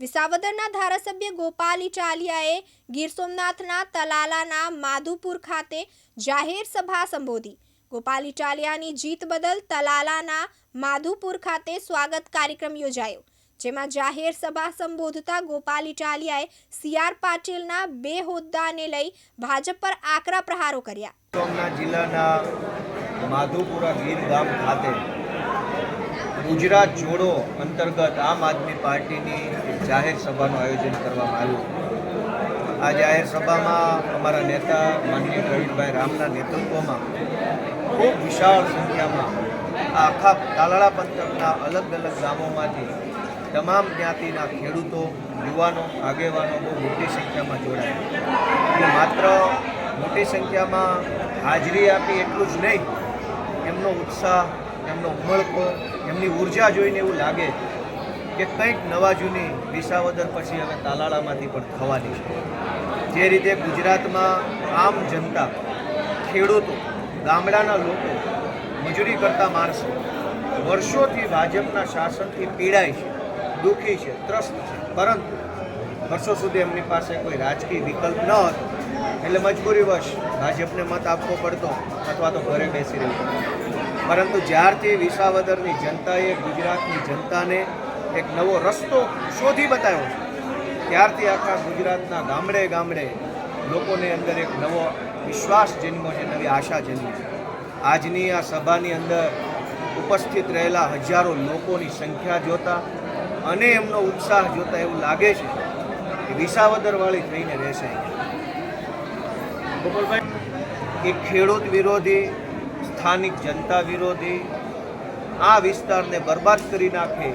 વિસાવદરના ધારાસભ્ય ગોપાલ ઇટાલિયાએ ગીર સોમનાથના તલાલાના માધુપુર ખાતે જાહેર સભા સંબોધી. ગોપાલ ઇટાલિયાની જીત બદલ તલાલાના માધુપુર ખાતે સ્વાગત કાર્યક્રમ યોજાયો, જેમાં જાહેર સભા સંબોધતા ગોપાલ ઇટાલિયાએ સીઆર પાટીલના બે હોદ્દાને લઈ ભાજપ પર આકરા પ્રહારો કર્યા. સોમનાથ જિલ્લાના માધુપુરા ગીર ગામ ખાતે ગુજરાત જોડો અંતર્ગત આમ આદમી પાર્ટીની જાહેર સભાનું આયોજન કરવામાં આવ્યું. આ જાહેર સભામાં અમારા નેતા માનનીય પ્રવીણભાઈ રામના નેતૃત્વમાં ખૂબ વિશાળ સંખ્યામાં આખા તાલાળા પંથકના અલગ અલગ ગામોમાંથી તમામ જ્ઞાતિના ખેડૂતો, યુવાનો, આગેવાનો બહુ મોટી સંખ્યામાં જોડાયા. અને માત્ર મોટી સંખ્યામાં હાજરી આપી એટલું જ નહીં, એમનો ઉત્સાહ એમનો ઉમળકો એમની ઊર્જા જોઈને એવું લાગે કે કંઈક નવા જૂની વિસાવદર પછી હવે તાલાળામાંથી પણ થવાની છે. જે રીતે ગુજરાતમાં આમ જનતા, ખેડૂતો, ગામડાના લોકો મજૂરી કરતા માણસો વર્ષોથી ભાજપના શાસનથી પીડાય છે, દુઃખી છે, ત્રસ્ત છે. પરંતુ વર્ષો સુધી એમની પાસે કોઈ રાજકીય વિકલ્પ ન હતો. એટલે મજબૂરીવશ ભાજપને મત આપવો પડતો અથવા તો ઘરે બેસી પડતું પરંતુ જ્યારથી વિસાવદરની જનતાએ ગુજરાતની જનતાને એક નવો રસ્તો શોધી બતાવ્યો છે ત્યારથી આખા ગુજરાતના ગામડે ગામડે લોકોને અંદર એક નવો વિશ્વાસ જન્મ્યો છે નવી આશા જન્મી છે. આજની આ સભાની અંદર ઉપસ્થિત રહેલા હજારો લોકોની સંખ્યા જોતા અને એમનો ઉત્સાહ જોતા એવું લાગે છે કે વિસાવદરવાળી થઈને રહેશે. ગોપાલભાઈ? એ ખેડૂત વિરોધી સ્થાનિક જનતા વિરોધી આ વિસ્તારને બરબાદ કરી નાખે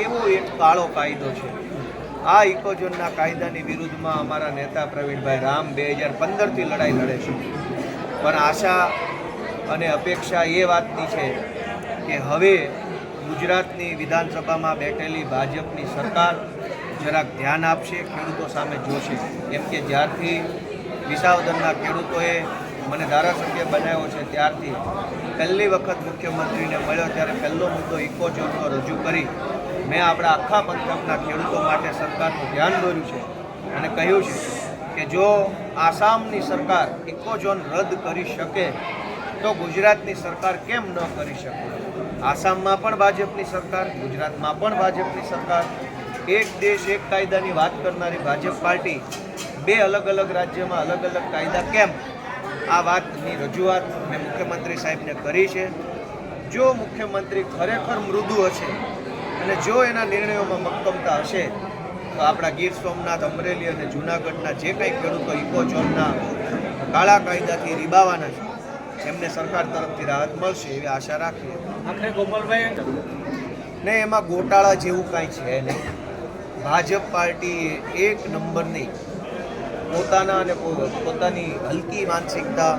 એવો એક કાળો કાયદો છે. આ ઇકોઝોનના કાયદાની વિરુદ્ધમાં અમારા નેતા પ્રવીણભાઈ રામ બે હજાર પંદરથી લડાઈ લડે છે. પણ આશા અને અપેક્ષા એ વાતની છે કે હવે ગુજરાતની વિધાનસભામાં બેઠેલી ભાજપની સરકાર જરાક ધ્યાન આપશે, ખેડૂતો સામે જોશે. કેમ કે જ્યારથી વિસાવદરના ખેડૂતોએ મને ધારાસભ્ય બનાવ્યો છે ત્યારથી પહેલી વખત મુખ્યમંત્રીને મળ્યો ત્યારે પહેલો મુદ્દો ઇકોઝોનનો રજૂ કરી મેં આપણા આખા પંથકના ખેડૂતો માટે સરકારનું ધ્યાન દોર્યું છે અને કહ્યું છે કે જો આસામની સરકાર ઇકોઝોન રદ કરી શકે તો ગુજરાતની સરકાર કેમ ન કરી શકે? આસામમાં પણ ભાજપની સરકાર, ગુજરાતમાં પણ ભાજપની સરકાર. એક દેશ એક કાયદાની વાત કરનારી ભાજપ પાર્ટી બે અલગ અલગ રાજ્યમાં અલગ અલગ કાયદા કેમ? આ વાતની રજૂઆત મેં મુખ્યમંત્રી સાહેબને કરી છે. જો મુખ્યમંત્રી ખરેખર મૃદુ હશે અને જો એના નિર્ણયોમાં મક્કમતા હશે તો આપણા ગીર સોમનાથ અમરેલી અને જૂનાગઢના જે કંઈ ખેડૂતો ઇકોઝોનના કાળા કાયદાથી રીબાવાના છે એમને સરકાર તરફથી રાહત મળશે એવી આશા રાખીએ. આખરે ગોપાલભાઈ? ને એમાં ગોટાળા જેવું કાંઈ છે નહીં. ભાજપ પાર્ટી એક નંબરની પોતાના અને પોતાની હલકી માનસિકતા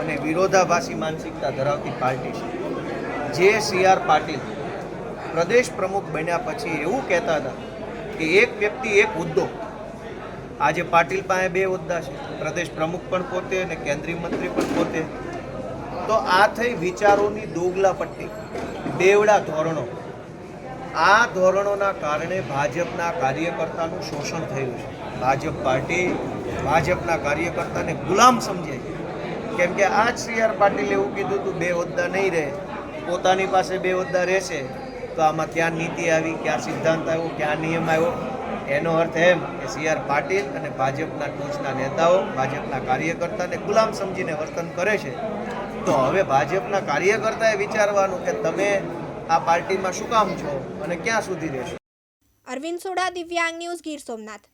અને વિરોધાભાસી માનસિકતા ધરાવતી પાર્ટી છે. જે સી આર પાટીલ પ્રદેશ પ્રમુખ બન્યા પછી એવું કહેતા હતા કે એક વ્યક્તિ, એક હોદ્દો. આજે પાટીલ પાસે બે હોદ્દા છે. પ્રદેશ પ્રમુખ પણ પોતે અને કેન્દ્રીય મંત્રી પણ પોતે. તો આ થઈ વિચારોની દોગલા પટ્ટી બેવડા ધોરણો. આ ધોરણોના કારણે ભાજપના કાર્યકર્તાનું શોષણ થયું છે. ભાજપ પાર્ટી ભાજપના કાર્યકર્તાને ગુલામ સમજે છે. કેમ કે આ જ સી આર પાટીલે એવું કીધું હતું, બે હોદ્દા નહીં રહે, પોતાની પાસે બે હોદ્દા રહેશે, તો આમાં ક્યાં નીતિ આવી, ક્યાં સિદ્ધાંત આવ્યો, ક્યાં નિયમ આવ્યો? એનો અર્થ એમ કે સી આર પાટીલ અને ભાજપના ટોચના નેતાઓ ભાજપના કાર્યકર્તાને ગુલામ સમજીને વર્તન કરે છે. તો હવે ભાજપના કાર્યકર્તાએ વિચારવાનું કે તમે આ પાર્ટીમાં શું કામ છો અને ક્યાં સુધી રહેશો? અરવિંદ સોડા, દિવ્યાંગ ન્યૂઝ ગીર સોમનાથ.